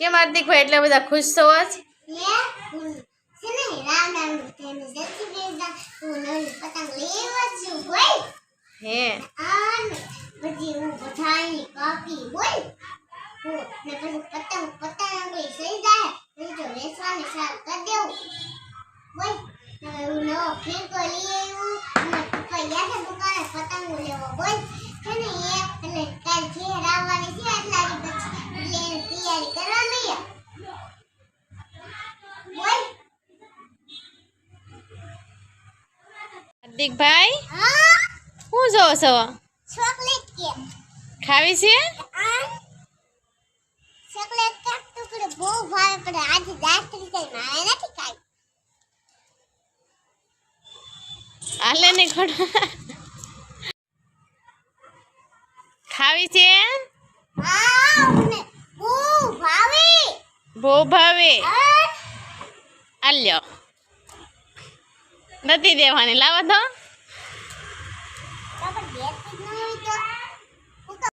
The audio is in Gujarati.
કેમ હાર્દિકભાઈ એટલા બધા ખુશ છો આજ લે હું છે ને રામ રામ થઈને જતી બેસા હું નવી પતંગ લેવા છું બોલ હે અને પછી હું પઠાણી કાપી બોલ હું ને પછી પતંગ પતંગ સહી જાય પછી તો વેચવાની સારું કરી દેવું બોલ ને હું નવો ફીકો લઈ આવ્યું અને પપ્પા યાદ દુકાને પતંગ લેવો બોલ હાર્દિકભાઈ? શું જોવો છો? ખાવી છે? હાલે ને ખડ ખાવી છે? બહુ ભાવે. આલ્યો નથી દેવાની. લાવો તો.